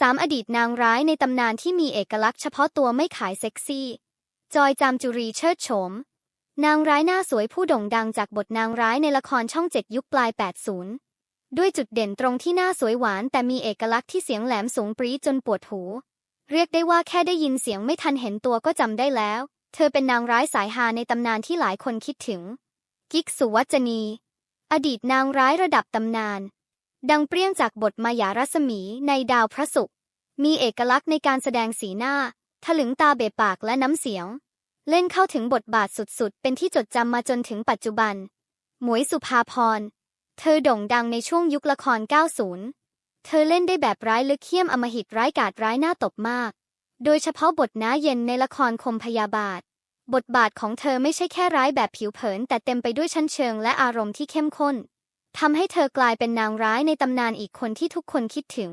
สามอดีตนางร้ายในตำนานที่มีเอกลักษณ์เฉพาะตัวไม่ขายเซ็กซี่ จอยจามจุรีเชิดโฉม นางร้ายหน้าสวยผู้โด่งดังจากบทนางร้ายในละครช่องเจ็ดยุคปลาย 80 ด้วยจุดเด่นตรงที่หน้าสวยหวานแต่มีเอกลักษณ์ที่เสียงแหลมสูงปรี๊ดจนปวดหู เรียกได้ว่าแค่ได้ยินเสียงไม่ทันเห็นตัวก็จำได้แล้ว เธอเป็นนางร้ายสายฮาในตำนานที่หลายคนคิดถึง กิกสุวัจนี อดีตนางร้ายระดับตำนาน ดังเปรี้ยงจากบทมายารัศมีในดาวพระศุกร์มีเอกลักษณ์ในการแสดงสีหน้า ถลึงตาเบะปากและน้ำเสียง เล่นเข้าถึงบทบาทสุดๆ เป็นที่จดจำมาจนถึงปัจจุบัน หมวยสุภาพร เธอโด่งดังในช่วงยุคละคร 90 เธอเล่นได้แบบร้ายลึกเขี้ยมอมหิตร้ายกาจร้ายหน้าตบมาก โดยเฉพาะบทน้าเย็นในละครคมพยาบาท บทบาทของเธอไม่ใช่แค่ร้ายแบบผิวเผิน แต่เต็มไปด้วยชั้นเชิงและอารมณ์ที่เข้มข้น ทำให้เธอกลายเป็นนางร้ายในตำนานอีกคนที่ทุกคนคิดถึง